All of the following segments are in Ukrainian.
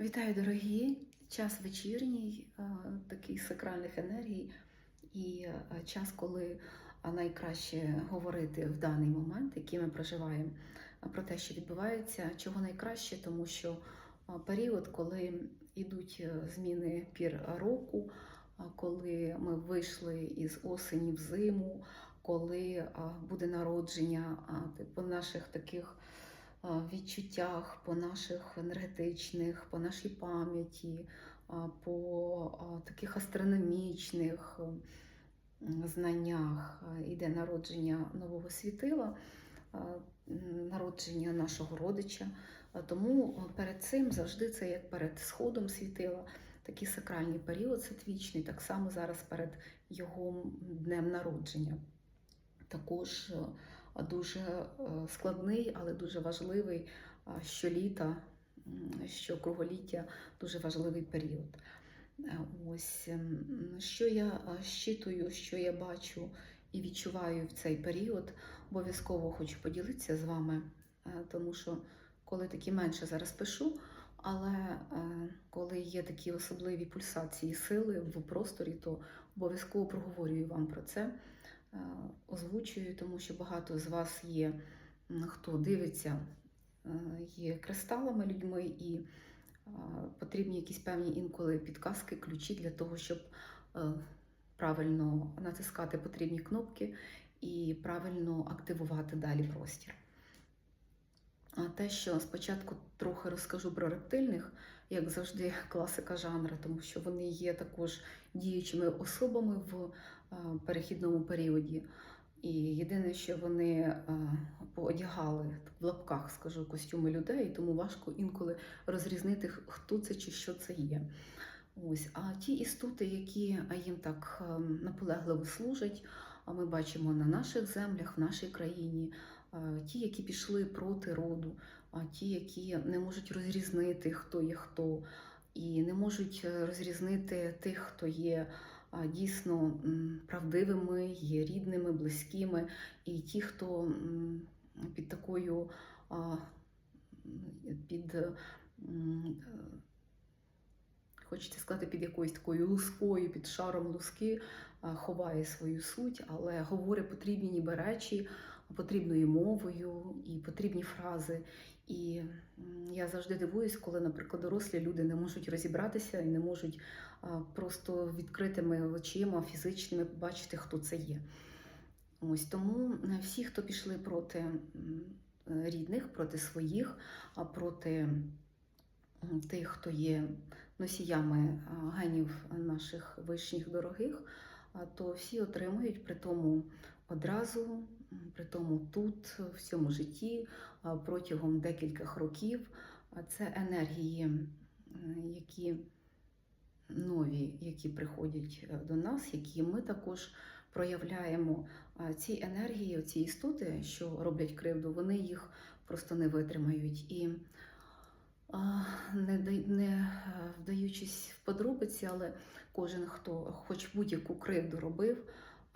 Вітаю, дорогі! Час вечірній, е, такий сакральних енергій, і е, час, коли е, найкраще говорити в даний момент, який ми проживаємо, про те, що відбувається, чого найкраще, тому що період, коли йдуть зміни пір року, коли ми вийшли із осені в зиму, коли буде народження по наших таких відчуттях, по наших енергетичних, по нашій пам'яті, по таких астрономічних знаннях іде народження нового світила, народження нашого родича. Тому перед цим завжди це як перед сходом світила. Такий сакральний період святвічний, так само зараз перед його днем народження. Також дуже е, складний, але дуже важливий щоліта, м, щокруголіття, дуже важливий період. Е, Ось ем, що я щитую, що я бачу і відчуваю в цей період, обов'язково хочу поділитися з вами, е, тому що коли таки менше зараз пишу, але коли є такі особливі пульсації сили в просторі, то обов'язково проговорюю вам про це озвучую, тому що багато з вас є, хто дивиться, е, є кристалами людьми, і е, потрібні якісь певні інколи підказки, ключі для того, щоб е, правильно натискати потрібні кнопки і правильно активувати далі простір. А те, що спочатку трохи розкажу про рептильних, як завжди, класика жанру, тому що вони є також діючими особами в е, перехідному періоді. І єдине, що вони е, поодягали в лапках, скажу, костюми людей, тому важко інколи розрізнити, хто це чи що це є. Ось, а ті істоти, які їм так е, наполегливо служать, а ми бачимо на наших землях, в нашій країні, ті, які пішли проти роду, ті, які не можуть розрізнити, хто є хто, і не можуть е, розрізнити тих, хто є дійсно правдивими, є рідними, близькими, і ті, хто під такою під е, хочеться сказати, під якоюсь такою лускою, під шаром луски ховає свою суть, але говорить потрібні ніби речі потрібною мовою і потрібні фрази. І я завжди дивуюсь, коли, наприклад, дорослі люди не можуть розібратися і не можуть просто відкритими очима, фізичними побачити, хто це є. Ось тому е, всі, хто пішли проти рідних, проти своїх, а проти тих, хто є носіями генів наших вишніх дорогих, то всі отримують при тому одразу, при тому тут, в цьому житті, протягом декількох років. Це енергії, які нові, які приходять е, до нас, які ми також проявляємо. Ці енергії, ці істоти, що роблять кривду, вони їх просто не витримають. І не е, вдаючись в подробиці, але кожен, хто хоч будь-яку кривду робив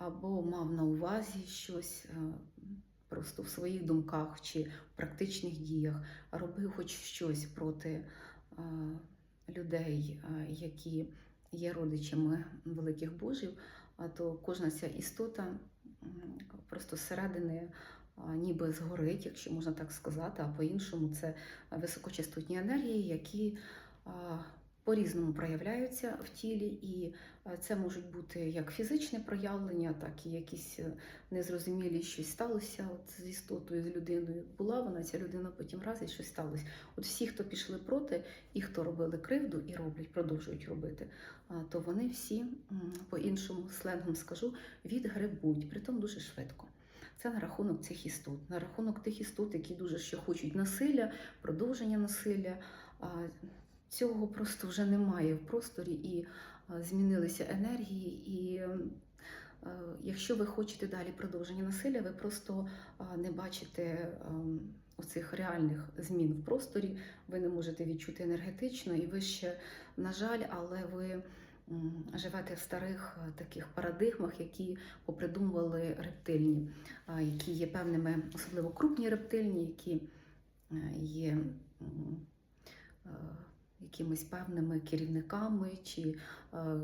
або мав на увазі щось е, просто в своїх думках чи в практичних діях, робив хоч щось проти е, людей, е, які є родичами великих божів, то кожна ця істота просто зсередини ніби згорить, якщо можна так сказати, а по-іншому це високочастотні енергії, які по-різному проявляються в тілі, і це можуть бути як фізичне проявлення, так і якісь е, незрозумілі щось сталося от з істотою, з людиною. Була вона, ця людина потім раз і щось сталося. От всі, хто пішли проти, і хто робили кривду і роблять, продовжують робити, то вони всі, по-іншому сленгом скажу, відгребуть, притом дуже швидко. Це на рахунок цих істот, на рахунок тих істот, які дуже ще хочуть насилля, продовження насилля. Цього просто вже немає в просторі і змінилися енергії. І е, якщо ви хочете далі продовження насилля, ви просто не бачите ем, оцих реальних змін в просторі, ви не можете відчути енергетично, і ви ще, на жаль, але ви живете в старих е, таких парадигмах, які попридумували рептильні, які є певними, особливо крупні рептильні, які е, є е, якимись певними керівниками чи е,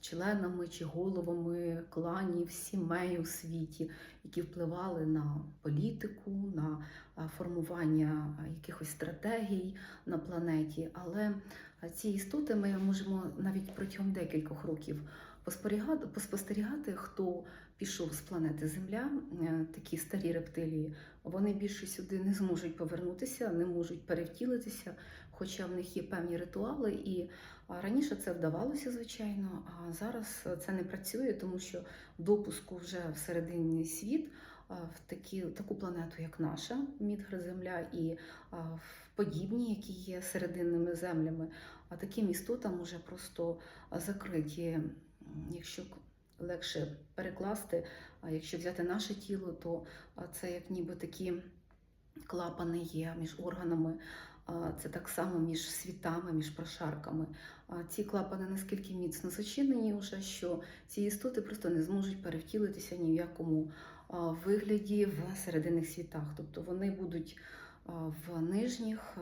членами чи головами кланів, сімей у світі, які впливали на політику, на е, формування е, якихось стратегій на планеті. Але е, ці істоти ми можемо навіть протягом декількох років поспостерігати, хто пішов з планети Земля, такі старі рептилії, вони більше сюди не зможуть повернутися, не можуть перевтілитися, хоча в них є певні ритуали. І раніше це вдавалося, звичайно, а зараз це не працює, тому що допуску вже в серединний світ в такі, таку планету, як наша, Мідгр Земля, і а, в подібні, які є серединними землями, а таким істотам уже просто закриті. Якщо легше перекласти, а якщо взяти наше тіло, то це як ніби такі клапани є між органами. Це так само між світами, між прошарками. Ці клапани наскільки міцно зачинені, вже, що ці істоти просто не зможуть перевтілитися ні в якому вигляді в серединних світах. Тобто вони будуть в нижніх,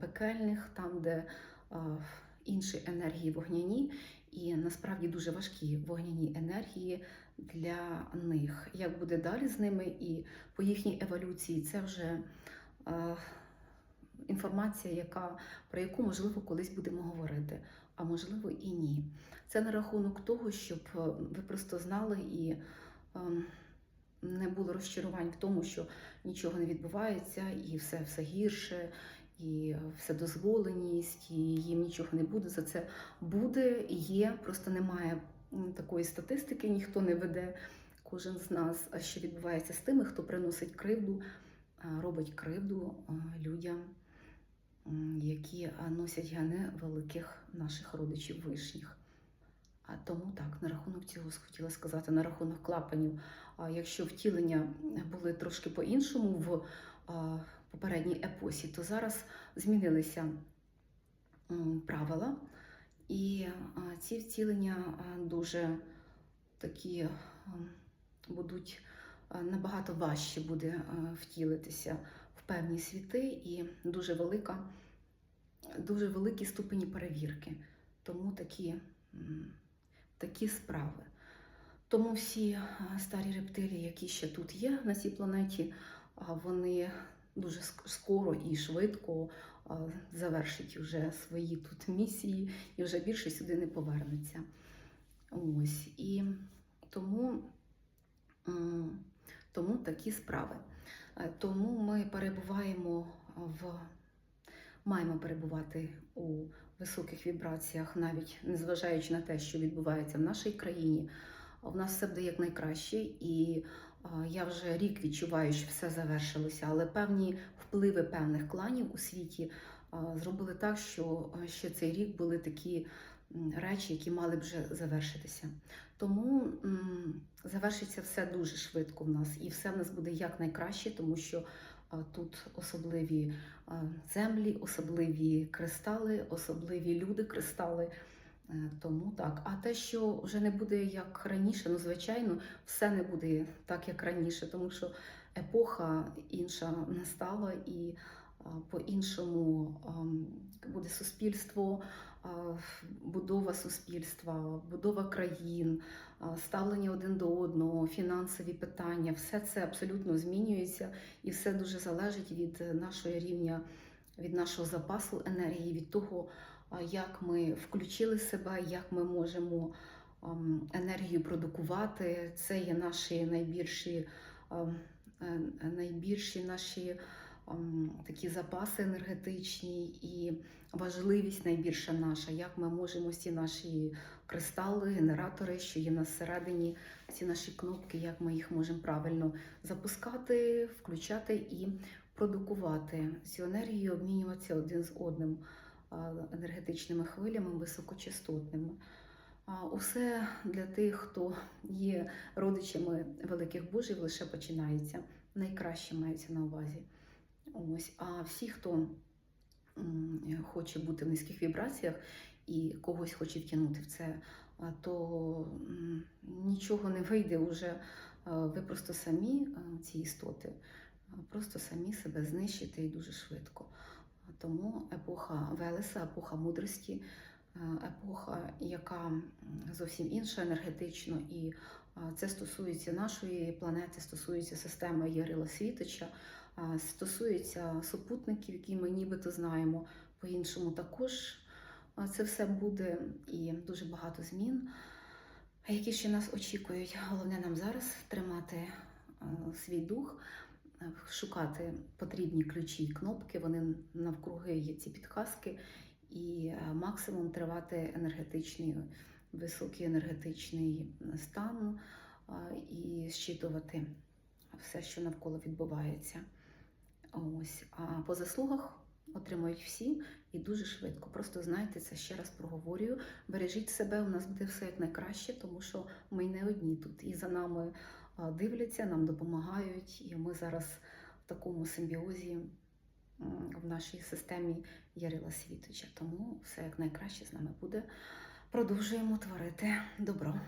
пекельних, там, де інші енергії вогняні, і насправді дуже важкі вогняні енергії для них. Як буде далі з ними і по їхній еволюції, це вже інформація, яка, про яку можливо колись будемо говорити, а можливо і ні. Це на рахунок того, щоб е, ви просто знали і ем, не було розчарувань в тому, що нічого не відбувається, і все, все гірше, і вседозволеність, і їм нічого не буде. За це буде, є, просто немає такої статистики, ніхто не веде. Кожен з нас, що відбувається з тими, хто приносить кривду, робить кривду людям, м, які носять гени великих наших родичів вишніх. А тому так, на рахунок цього хотіла сказати, на рахунок клапанів. А якщо втілення були трошки по-іншому в попередній епосі, то зараз змінилися правила, і ці втілення дуже такі будуть набагато важче буде втілитися певні світи, і дуже велика, дуже великі ступені перевірки. Тому такі, такі справи. Тому всі старі рептилії, які ще тут є на цій планеті, вони дуже скоро і швидко завершать вже свої тут місії і вже більше сюди не повернуться. Ось і тому, тому такі справи. Е, Тому ми перебуваємо в маємо перебувати у високих вібраціях, навіть незважаючи на те, що відбувається в нашій країні. В нас все буде як найкраще, і я вже рік відчуваю, що все завершилося, але певні впливи певних кланів у світі зробили так, що ще цей рік були такі речі, які мали б вже завершитися. Тому завершиться все дуже швидко в нас, і все в нас буде як найкраще, тому що тут особливі землі, особливі кристали, особливі люди кристали. Е, Тому так. А те, що вже не буде як раніше, ну звичайно, все не буде так, як раніше, тому що епоха інша настала і по-іншому буде суспільство, будова суспільства, будова країн, ставлення один до одного, фінансові питання, все це абсолютно змінюється і все дуже залежить від нашого рівня, від нашого запасу енергії, від того, як ми включили себе, як ми можемо енергію продукувати. Це є наші найбільші, е, найбільші наші такі запаси енергетичні і важливість найбільша наша, як ми можемо ці наші кристали, генератори, що є в нас всередині, ці наші кнопки, як ми їх можемо правильно запускати, включати і продукувати цю енергію, обмінюватися один з одним енергетичними хвилями високочастотними. Усе для тих, хто є родичами великих божів, лише починається. Найкраще мається на увазі. Ось. А всі, хто хоче бути в низьких вібраціях і когось хоче втягнути в це, то нічого не вийде вже. А, Ви просто самі, ці істоти, просто самі себе знищите і дуже швидко. Тому епоха Велеса, епоха мудрості, епоха, яка зовсім інша енергетично, і це стосується нашої планети, стосується системи Ярила Світоча, стосується супутників, які ми нібито знаємо. По-іншому також це все буде і дуже багато змін, які ще нас очікують. Головне нам зараз тримати свій дух, шукати потрібні ключі і кнопки. Вони навкруги є ці підказки, і максимум тривати енергетичний, високий енергетичний стан і щитувати все, що навколо відбувається. Ось, а по заслугах отримують всі і дуже швидко. Просто знайте це ще раз проговорюю. Бережіть себе, у нас буде все як найкраще, тому що ми не одні тут. І за нами дивляться, нам допомагають, і ми зараз в такому симбіозі в нашій системі Ярила Світоча. Тому все як найкраще з нами буде. Продовжуємо творити добро.